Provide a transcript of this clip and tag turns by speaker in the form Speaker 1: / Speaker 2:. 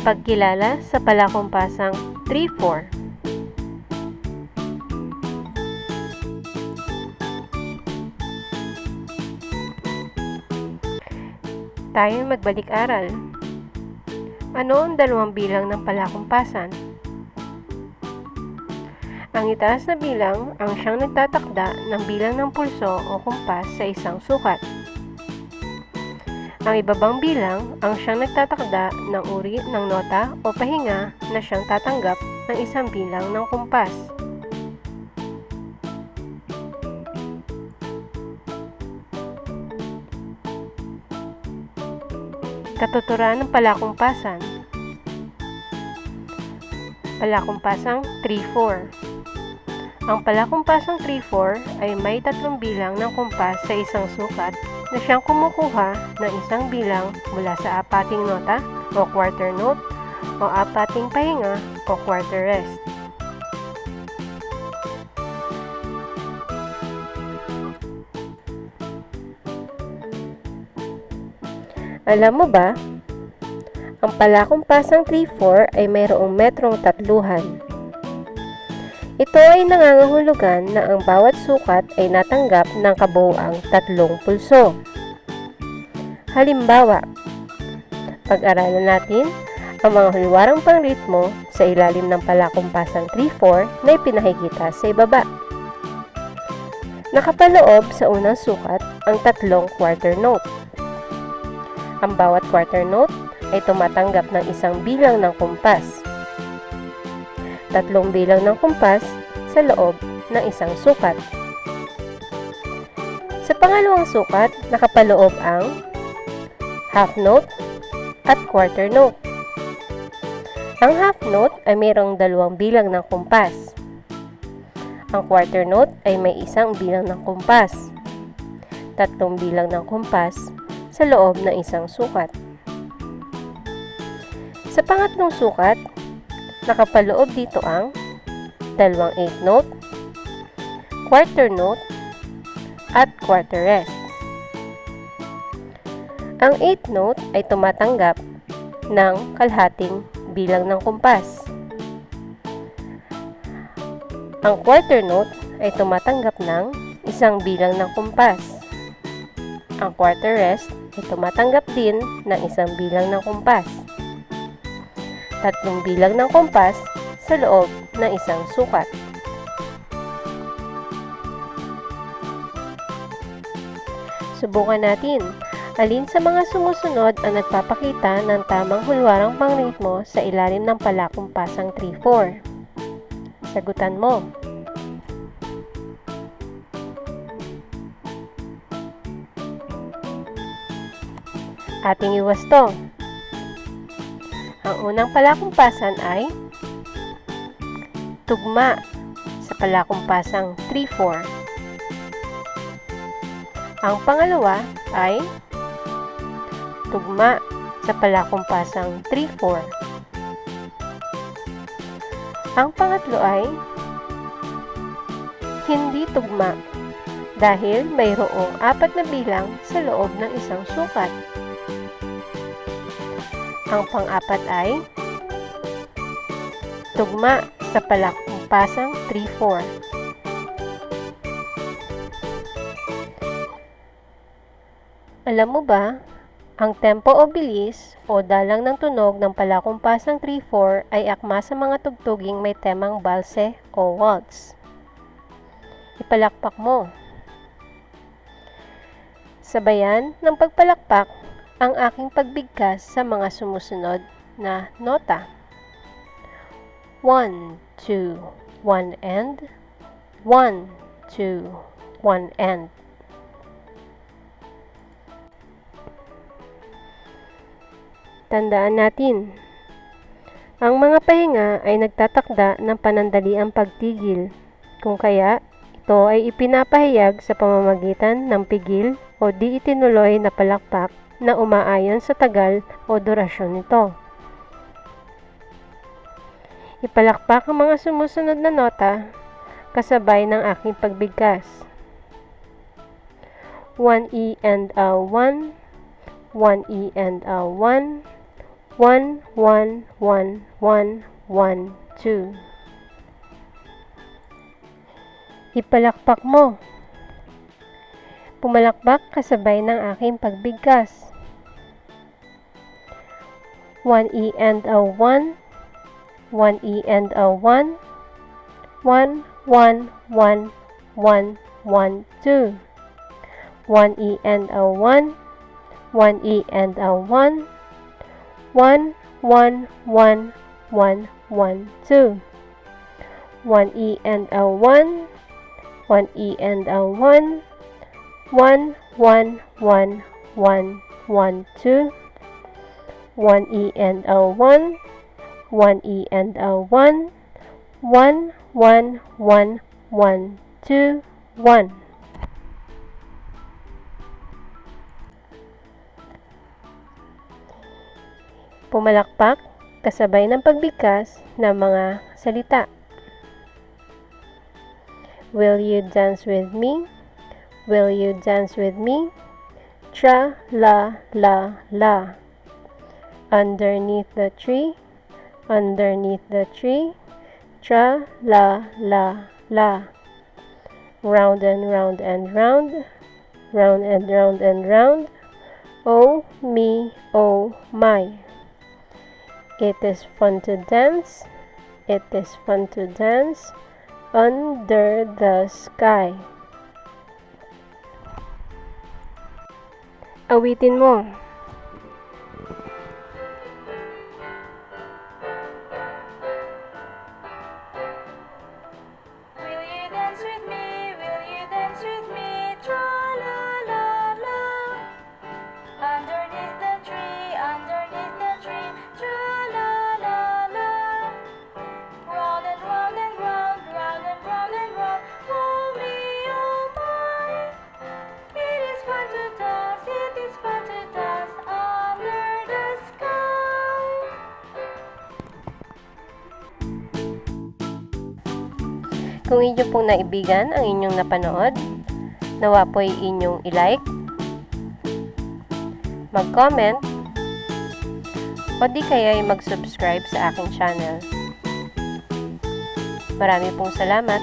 Speaker 1: Pagkilala sa palakumpasang 3-4 Tayo magbalik-aral. Ano ang dalawang bilang ng palakumpasan? Ang itaas na bilang ang siyang nagtatakda ng bilang ng pulso o kumpas sa isang sukat. Ang ibabang bilang ang siyang nagtatakda ng uri ng nota o pahinga na siyang tatanggap ng isang bilang ng kumpas. Katuturan ng palakumpasan Palakumpasang 3-4 Ang palakumpasang 3-4 ay may tatlong bilang ng kumpas sa isang sukat na siyang kumukuha ng isang bilang mula sa apating nota o quarter note o apating pahinga o quarter rest. Alam mo ba, ang palakumpasang 3-4 ay mayroong metrong tatluhan. Ito ay nangangahulugan na ang bawat sukat ay natanggap ng kabuuang tatlong pulso. Halimbawa, pag-aralan natin ang mga hulwarang pangritmo sa ilalim ng palakumpasang 3-4 na ipinahikita sa ibaba. Nakapaloob sa unang sukat ang tatlong quarter note. Ang bawat quarter note ay tumatanggap ng isang bilang ng kumpas. Tatlong bilang ng kumpas sa loob ng isang sukat. Sa pangalawang sukat, nakapaloob ang half note at quarter note. Ang half note ay mayroong dalawang bilang ng kumpas. Ang quarter note ay may isang bilang ng kumpas. Tatlong bilang ng kumpas sa loob ng isang sukat. Sa pangatlong sukat, nakapaloob dito ang dalawang 8 note, quarter note, at quarter rest. Ang 8 note ay tumatanggap ng kalhating bilang ng kumpas. Ang quarter note ay tumatanggap ng isang bilang ng kumpas. Ang quarter rest ay tumatanggap din ng isang bilang ng kumpas tatlong bilang ng kompas sa loob ng isang sukat. Subukan natin alin sa mga sumusunod ang nagpapakita ng tamang hulwarang pangritmo sa ilalim ng palakumpasang 3-4. Sagutan mo. Ating iwasto. Ang unang palakumpasan ay tugma sa palakumpasang 3-4. Ang pangalawa ay tugma sa palakumpasang 3-4. Ang pangatlo ay hindi tugma dahil mayroong apat na bilang sa loob ng isang sukat. Ang pang-apat ay tugma sa palakumpasang 3-4. Alam mo ba, ang tempo o bilis o dalang ng tunog ng palakumpasang 3-4 ay akma sa mga tugtuging may temang balse o waltz. Ipalakpak mo. Sabayan ng pagpalakpak ang aking pagbigkas sa mga sumusunod na nota. 1, 2, 1 end, 1, 2, 1 end. Tandaan natin, ang mga pahinga ay nagtatakda ng panandaliang pagtigil, kung kaya ito ay ipinapahayag sa pamamagitan ng pigil o di itinuloy na palakpak na umaayon sa tagal o durasyon nito. Ipalakpak ang mga sumusunod na nota kasabay ng aking pagbigkas. 1E and a 1, 1E and a 1, One, one, one, one, one, two. Ipalakpak mo. Pumalakpak kasabay ng aking pagbigkas. 1 E and a 1 1 E and a 1 1 1 1 1 1 2 1 E and a 1 1 E and a 1 1 1 1 1 1 2 1 E and a 1 1 E and a 1 1 1 1 1 1 2 One E and a one. One E and a one. One, one, one, one, two, one. Pumalakpak kasabay ng pagbigkas ng mga salita. Will you dance with me? Will you dance with me? Tra la la la. Underneath the tree, underneath the tree, tra la la la. Round and round and round, round and round and round. Oh me, oh my. It is fun to dance. It is fun to dance under the sky. Awitin mo. Kung inyo pong naibigan ang inyong napanood, nawa po'y inyong i-like, mag-comment, o di kaya ay mag-subscribe sa aking channel. Marami pong salamat.